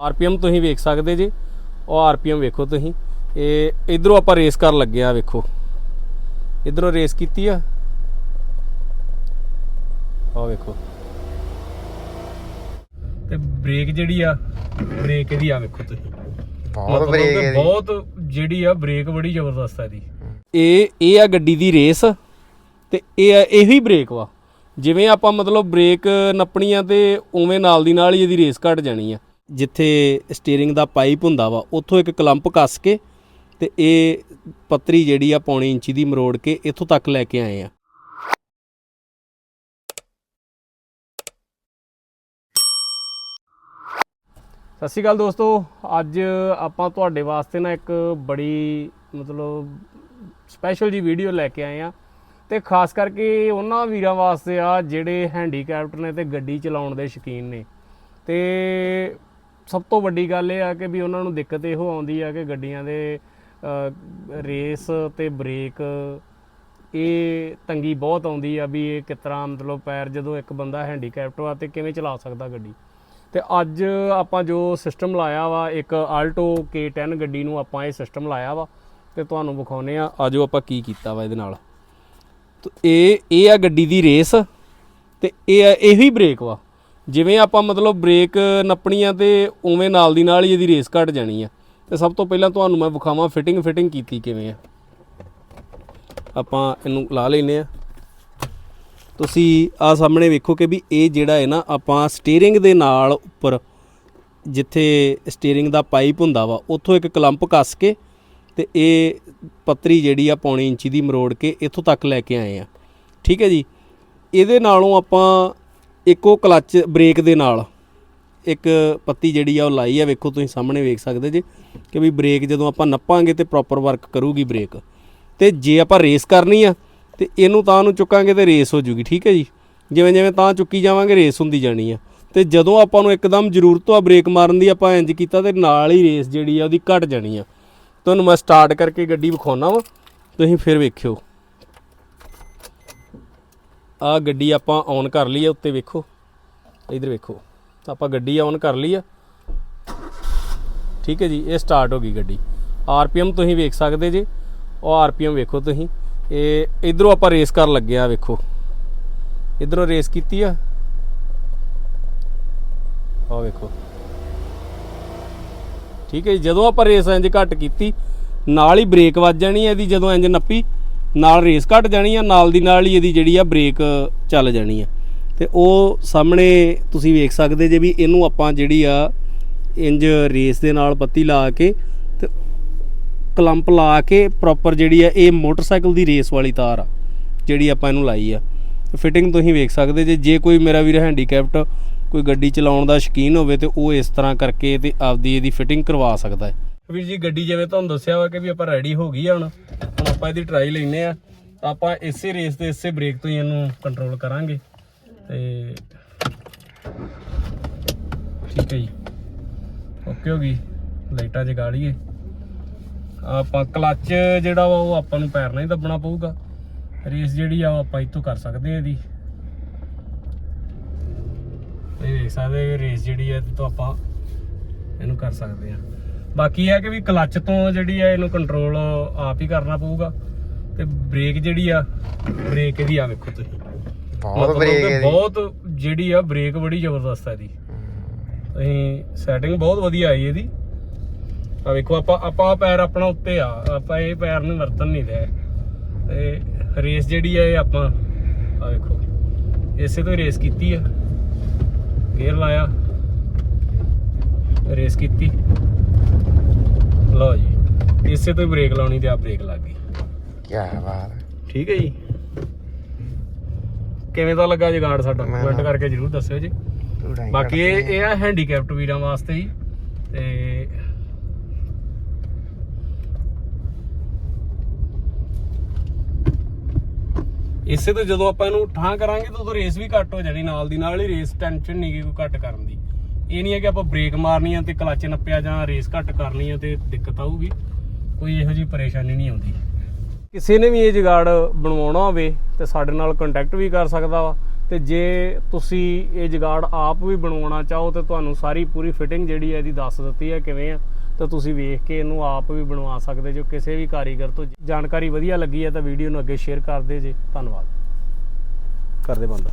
RPM ਤੁਸੀਂ ਵੇਖ ਸਕਦੇ ਜੀ। ਉਹ ਆਰਪੀਐਮ ਵੇਖੋ ਤੁਸੀਂ। ਇਹ ਇਧਰੋਂ ਆਪਾਂ ਰੇਸ ਕਰਨ ਲੱਗੇ ਆ ਵੇਖੋ। ਇਧਰੋਂ ਰੇਸ ਕੀਤੀ ਆ। ਆ ਵੇਖੋ। ਤੇ ਬ੍ਰੇਕ ਜਿਹੜੀ ਆ ਬ੍ਰੇਕ ਇਹਦੀ ਆ ਵੇਖੋ ਤੁਸੀਂ। ਬਹੁਤ ਬ੍ਰੇਕ ਹੈ ਬਹੁਤ ਜਿਹੜੀ ਆ ਬ੍ਰੇਕ ਬੜੀ ਜ਼ਬਰਦਸਤ ਆ ਇਹਦੀ। ਇਹ ਇਹ ਆ ਗੱਡੀ ਦੀ ਰੇਸ ਤੇ ਇਹ ਆ ਇਹੀ ਬ੍ਰੇਕ ਵਾ। ਜਿਵੇਂ ਆਪਾਂ ਮਤਲਬ ਬ੍ਰੇਕ ਨੱਪਣੀ ਆ ਤੇ ਉਵੇਂ ਨਾਲ ਦੀ ਨਾਲ ਹੀ ਇਹਦੀ ਰੇਸ ਘਟ ਜਾਣੀ ਆ। ਜਿੱਥੇ ਸਟੀਅਰਿੰਗ ਦਾ ਪਾਈਪ ਹੁੰਦਾ ਵਾ, ਉੱਥੋਂ ਇੱਕ ਕਲੰਪ ਕੱਸ ਕੇ ਤੇ ਇਹ ਪੱਤਰੀ ਜਿਹੜੀ ਆ ਪੌਣੀ ਇੰਚੀ ਦੀ ਮਰੋੜ ਕੇ ਇੱਥੋਂ ਤੱਕ ਲੈ ਕੇ ਆਏ ਆ। ਸਤਿ ਸ਼੍ਰੀ ਅਕਾਲ ਦੋਸਤੋ, ਅੱਜ ਆਪਾਂ ਤੁਹਾਡੇ ਵਾਸਤੇ ਨਾ ਇੱਕ ਬੜੀ ਮਤਲਬ ਸਪੈਸ਼ਲ ਜੀ ਵੀਡੀਓ ਲੈ ਕੇ ਆਏ ਆ ਤੇ ਖਾਸ ਕਰਕੇ ਉਹਨਾਂ ਵੀਰਾਂ ਵਾਸਤੇ ਆ ਜਿਹੜੇ ਹੈਂਡੀਕੈਪਟ ਨੇ ਤੇ ਗੱਡੀ ਚਲਾਉਣ ਦੇ ਸ਼ੌਕੀਨ ਨੇ। ਤੇ ਸਭ ਤੋਂ ਵੱਡੀ ਗੱਲ ਇਹ ਆ ਕਿ ਵੀ ਉਹਨਾਂ ਨੂੰ ਦਿੱਕਤ ਇਹੋ ਆਉਂਦੀ ਆ ਕਿ ਗੱਡੀਆਂ ਦੇ ਰੇਸ ਤੇ ਬ੍ਰੇਕ, ਇਹ ਤੰਗੀ ਬਹੁਤ ਆਉਂਦੀ ਆ ਵੀ ਇਹ ਕਿਸ ਤਰ੍ਹਾਂ ਮਤਲਬ ਪੈਰ ਜਦੋਂ ਇੱਕ ਬੰਦਾ ਹੈਂਡੀਕੈਪਟ ਵਾ ਤੇ ਕਿਵੇਂ ਚਲਾ ਸਕਦਾ ਗੱਡੀ। ਤੇ ਅੱਜ ਆਪਾਂ ਜੋ ਸਿਸਟਮ ਲਾਇਆ ਵਾ, ਇੱਕ ਆਲਟੋ K10 ਗੱਡੀ ਨੂੰ ਆਪਾਂ ਇਹ ਸਿਸਟਮ ਲਾਇਆ ਵਾ, ਤੇ ਤੁਹਾਨੂੰ ਵਿਖਾਉਨੇ ਆ ਆਜੋ ਆਪਾਂ ਕੀ ਕੀਤਾ ਵਾ ਇਹਦੇ ਨਾਲ। ਤੇ ਇਹ ਇਹ ਆ ਗੱਡੀ ਦੀ ਰੇਸ ਤੇ ਇਹ ਆ, ਇਹੀ ਬ੍ਰੇਕ ਵਾ। ਜਿਵੇਂ ਆਪਾਂ ਮਤਲਬ ਬ੍ਰੇਕ ਨੱਪਣੀ ਆ ਤੇ ਉਵੇਂ ਨਾਲ ਦੀ ਨਾਲ ਹੀ ਇਹਦੀ ਰੇਸ ਘਟ ਜਾਣੀ ਆ। ਤੇ ਸਭ ਤੋਂ ਪਹਿਲਾਂ ਤੁਹਾਨੂੰ ਮੈਂ ਵਿਖਾਵਾਂ ਫਿਟਿੰਗ ਫਿਟਿੰਗ ਕੀਤੀ ਕਿਵੇਂ ਆ। ਆਪਾਂ ਇਹਨੂੰ ਲਾ ਲੈਨੇ ਆ। ਤੁਸੀਂ ਆ ਸਾਹਮਣੇ ਵੇਖੋ ਕਿ ਵੀ ਇਹ ਜਿਹੜਾ ਹੈ ਨਾ, ਆਪਾਂ ਸਟੀਅਰਿੰਗ ਦੇ ਨਾਲ ਉੱਪਰ ਜਿੱਥੇ ਸਟੀਅਰਿੰਗ ਦਾ ਪਾਈਪ ਹੁੰਦਾ ਵਾ, ਉੱਥੋਂ ਇੱਕ ਕਲੰਪ ਕੱਸ ਕੇ ਤੇ ਇਹ ਪੱਤਰੀ ਜਿਹੜੀ ਆ ਪੌਣੀ ਇੰਚੀ ਦੀ ਮਰੋੜ ਕੇ ਇੱਥੋਂ ਤੱਕ ਲੈ ਕੇ ਆਏ ਆ। ਠੀਕ ਹੈ ਜੀ? ਇਹਦੇ ਨਾਲੋਂ ਆਪਾਂ ਇੱਕੋ ਕਲੱਚ ਬ੍ਰੇਕ ਦੇ ਨਾਲ, ਇੱਕ ਪੱਤੀ ਜਿਹੜੀ ਆ ਉਹ ਲਾਈ ਆ, ਵੇਖੋ ਤੁਸੀਂ ਸਾਹਮਣੇ ਵੇਖ ਸਕਦੇ ਜੇ, ਕਿ ਵੀ ਬ੍ਰੇਕ ਜਦੋਂ ਆਪਾਂ ਨੱਪਾਂਗੇ ਤੇ ਪ੍ਰੋਪਰ ਵਰਕ ਕਰੂਗੀ ਬ੍ਰੇਕ। ਤੇ ਜੇ ਆਪਾਂ ਰੇਸ ਕਰਨੀ ਆ, ਤੇ ਇਹਨੂੰ ਤਾਂ ਨੂੰ ਚੁੱਕਾਂਗੇ ਤੇ ਰੇਸ ਹੋ ਜੂਗੀ, ਠੀਕ ਹੈ ਜੀ? ਜਿਵੇਂ ਜਿਵੇਂ ਤਾਂ ਚੁੱਕੀ ਜਾਵਾਂਗੇ, ਰੇਸ ਹੁੰਦੀ ਜਾਣੀ ਆ। ਤੇ ਜਦੋਂ ਆਪਾਂ ਨੂੰ ਇੱਕਦਮ ਜ਼ਰੂਰਤ ਆ ਬ੍ਰੇਕ ਮਾਰਨ ਦੀ ਆਪਾਂ ਇੰਜ ਕੀਤਾ ਤੇ ਨਾਲ ਹੀ ਰੇਸ ਜਿਹੜੀ ਆ ਉਹਦੀ ਘਟ ਜਾਣੀ ਆ। ਤੁਹਾਨੂੰ ਮੈਂ ਸਟਾਰਟ ਕਰਕੇ ਗੱਡੀ ਵਿਖਾਉਣਾ ਵਾ, ਤੁਸੀਂ ਫਿਰ ਵੇਖਿਓ। ਆ ਗੱਡੀ ਆਪਾਂ ਔਨ ਕਰ ਲਈ ਆ ਉੱਤੇ ਵੇਖੋ। ਇਧਰ ਵੇਖੋ। ਤਾਂ ਆਪਾਂ ਗੱਡੀ ਔਨ ਕਰ ਲਈ ਆ। ਠੀਕ ਹੈ ਜੀ, ਇਹ ਸਟਾਰਟ ਹੋ ਗਈ ਗੱਡੀ। ਆਰਪੀਐਮ ਤੁਸੀਂ ਵੇਖ ਸਕਦੇ ਜੀ। ਉਹ ਆਰਪੀਐਮ ਵੇਖੋ ਤੁਸੀਂ। ਇਹ ਇਧਰੋਂ ਆਪਾਂ ਰੇਸ ਕਰਨ ਲੱਗੇ ਆ, ਵੇਖੋ। ਇਧਰੋਂ ਰੇਸ ਕੀਤੀ ਆ। ਆ ਵੇਖੋ। ਠੀਕ ਹੈ ਜੀ, ਜਦੋਂ ਆਪਾਂ ਰੇਸ ਇੰਜ ਘੱਟ ਕੀਤੀ, ਨਾਲ ਹੀ ਬ੍ਰੇਕ ਵੱਜ ਜਾਣੀ ਹੈ ਇਹਦੀ ਜਦੋਂ ਇੰਜ ਨੱਪੀ ਨਾਲ ਰੇਸ ਘਟ ਜਾਣੀ ਆ, ਨਾਲ ਦੀ ਨਾਲ ਹੀ ਇਹਦੀ ਜਿਹੜੀ ਆ ਬ੍ਰੇਕ ਚੱਲ ਜਾਣੀ ਆ। ਤੇ ਉਹ ਸਾਹਮਣੇ ਤੁਸੀਂ ਵੇਖ ਸਕਦੇ ਜੇ ਵੀ ਇਹਨੂੰ ਆਪਾਂ ਜਿਹੜੀ ਆ ਇੰਜ ਰੇਸ ਦੇ ਨਾਲ ਪੱਤੀ ਲਾ ਕੇ ਤੇ ਕਲੰਪ ਲਾ ਕੇ ਪ੍ਰੋਪਰ ਜਿਹੜੀ ਆ ਇਹ ਮੋਟਰਸਾਈਕਲ ਦੀ ਰੇਸ ਵਾਲੀ ਤਾਰ ਆ, ਜਿਹੜੀ ਆਪਾਂ ਇਹਨੂੰ ਲਾਈ ਆ। ਫਿਟਿੰਗ ਤੁਸੀਂ ਵੇਖ ਸਕਦੇ ਜੇ ਜੇ ਕੋਈ ਮੇਰਾ ਵੀਰ ਹੈਂਡੀਕੈਪਟ ਕੋਈ ਗੱਡੀ ਚਲਾਉਣ ਦਾ ਸ਼ੌਕੀਨ ਹੋਵੇ ਤੇ ਉਹ ਇਸ ਤਰ੍ਹਾਂ ਕਰਕੇ ਤੇ ਆਪਦੀ ਇਹਦੀ ਫਿਟਿੰਗ ਕਰਵਾ ਸਕਦਾ ਹੈ। ਵੀਰ ਜੀ, ਗੱਡੀ ਜਿਵੇਂ ਤੁਹਾਨੂੰ ਦੱਸਿਆ ਵਾ ਕਿ ਵੀ ਆਪਾਂ ਰੈਡੀ ਹੋ ਗਈ ਆ ਹੁਣ ਹੁਣ ਆਪਾਂ ਇਹਦੀ ਟਰਾਈ ਲੈਨੇ ਆ। ਆਪਾਂ ਇਸੇ ਰੇਸ ਤੇ ਇਸੇ ਬ੍ਰੇਕ ਤੋਂ ਹੀ ਇਹਨੂੰ ਕੰਟਰੋਲ ਕਰਾਂਗੇ। ਤੇ ਠੀਕ ਹੈ ਜੀ। ਓਕੇ ਹੋ ਗਈ। ਲਾਈਟਾਂ ਜਗਾ ਲਈਏ। ਆਪਾਂ ਕਲੱਚ ਜਿਹੜਾ ਵਾ ਉਹ ਆਪਾਂ ਨੂੰ ਪੈਰ ਨਾਲ ਹੀ ਦੱਬਣਾ ਪਊਗਾ। ਰੇਸ ਜਿਹੜੀ ਆ ਉਹ ਆਪਾਂ ਇੱਥੋਂ ਕਰ ਸਕਦੇ ਆ ਇਹਦੀ। ਇਹ ਦੇਖ ਸਕਦੇ ਹੋ ਰੇਸ ਜਿਹੜੀ ਆ ਇਹਦੇ ਤੋਂ ਆਪਾਂ ਇਹਨੂੰ ਕਰ ਸਕਦੇ ਆ। ਬਾਕੀ ਇਹ ਹੈ ਕਿ ਵੀ ਕਲੱਚ ਤੋਂ ਜਿਹੜੀ ਹੈ ਇਹਨੂੰ ਕੰਟਰੋਲ ਆਪ ਹੀ ਕਰਨਾ ਪਊਗਾ ਤੇ ਬ੍ਰੇਕ ਜਿਹੜੀ ਆ ਬ੍ਰੇਕ ਇਹਦੀ ਆ ਵੇਖੋ ਤੁਸੀਂ। ਬਹੁਤ ਮਤਲਬ ਬ੍ਰੇਕ ਕਿ ਹੈ ਬਹੁਤ ਜਿਹੜੀ ਆ ਬ੍ਰੇਕ ਬੜੀ ਜ਼ਬਰਦਸਤ ਹੈ ਇਹਦੀ। ਅਸੀਂ ਸੈਟਿੰਗ ਬਹੁਤ ਵਧੀਆ ਆਈ ਇਹਦੀ। ਆ ਵੇਖੋ ਆਪਾਂ ਆਪਾਂ ਆਹ ਪੈਰ ਆਪਣਾ ਉੱਤੇ ਆ। ਆਪਾਂ ਇਹ ਪੈਰ ਨੂੰ ਵਰਤਨ ਨਹੀਂ ਦੇ ਤੇ ਰੇਸ ਜਿਹੜੀ ਆ ਇਹ ਆਪਾਂ ਆ ਵੇਖੋ ਇਸੇ ਤੋਂ ਰੇਸ ਕੀਤੀ ਆ। ਗੇਅਰ ਲਾਇਆ। ਰੇਸ ਕੀਤੀ। ਲਓ ਜੀ ਇਸੇ ਤੋਂ ਹੀ ਬ੍ਰੇਕ ਲਾਉਣੀ ਤੇ ਆ ਬ੍ਰੇਕ ਲੱਗ ਗਈ। ਕੀ ਬਾਤ ਹੈ। ਠੀਕ ਹੈ ਜੀ। ਕਿਵੇਂ ਦਾ ਲੱਗਾ ਜਗਾੜ ਸਾਡਾ? ਕਮੈਂਟ ਕਰਕੇ ਜਰੂਰ ਦੱਸਿਓ ਜੀ। ਬਾਕੀ ਇਹ ਇਹ ਆ ਹੈਂਡੀਕੈਪਟ ਵੀਰਾਂ ਵਾਸਤੇ ਹੀ ਤੇ ਇਸੇ ਤੋਂ ਜਦੋਂ ਆਪਾਂ ਇਹਨੂੰ ਠਾਂ ਕਰਾਂਗੇ ਤਾਂ ਉਦੋਂ ਰੇਸ ਵੀ ਘੱਟ ਹੋ ਜਾਣੀ ਨਾਲ ਦੀ ਨਾਲ ਹੀ ਰੇਸ ਟੈਨਸ਼ਨ ਨਹੀਂ ਕੋਈ ਘੱਟ ਕਰਨ ਦੀ। ਇਹ ਨਹੀਂ ਹੈ ਕਿ ਆਪਾਂ ਬ੍ਰੇਕ ਮਾਰਨੀ ਆ ਤੇ ਕਲੱਚ ਨੱਪਿਆ ਜਾਂ ਰੇਸ ਘੱਟ ਕਰਨੀ ਆ ਤੇ ਦਿੱਕਤ ਆਊਗੀ। ਕੋਈ ਇਹੋ ਜਿਹੀ ਪਰੇਸ਼ਾਨੀ ਨਹੀਂ ਆਉਂਦੀ। ਕਿਸੇ ਨੇ ਵੀ ਇਹ ਜੁਗਾੜ ਬਣਵਾਉਣਾ ਹੋਵੇ ਤੇ ਸਾਡੇ ਨਾਲ ਕੰਟੈਕਟ ਵੀ ਕਰ ਸਕਦਾ ਵਾ ਤੇ ਜੇ ਤੁਸੀਂ ਇਹ ਜਗਾੜ ਆਪ ਵੀ ਬਣਵਾਉਣਾ ਚਾਹੋ ਤੇ ਤੁਹਾਨੂੰ ਸਾਰੀ ਪੂਰੀ ਫਿਟਿੰਗ ਜਿਹੜੀ ਹੈ ਇਹਦੀ ਦੱਸ ਦਿੱਤੀ ਹੈ ਕਿਵੇਂ ਆ, ਤਾਂ ਤੁਸੀਂ ਵੇਖ ਕੇ ਇਹਨੂੰ ਆਪ ਵੀ ਬਣਵਾ ਸਕਦੇ ਜੋ ਕਿਸੇ ਵੀ ਕਾਰੀਗਰ ਤੋਂ ਜਾਣਕਾਰੀ ਵਧੀਆ ਲੱਗੀ ਹੈ ਤਾਂ ਵੀਡੀਓ ਨੂੰ ਅੱਗੇ ਸ਼ੇਅਰ ਕਰ ਦਿਓ ਜੀ। ਧੰਨਵਾਦ। ਕਰਦੇ ਬੰਦਾ।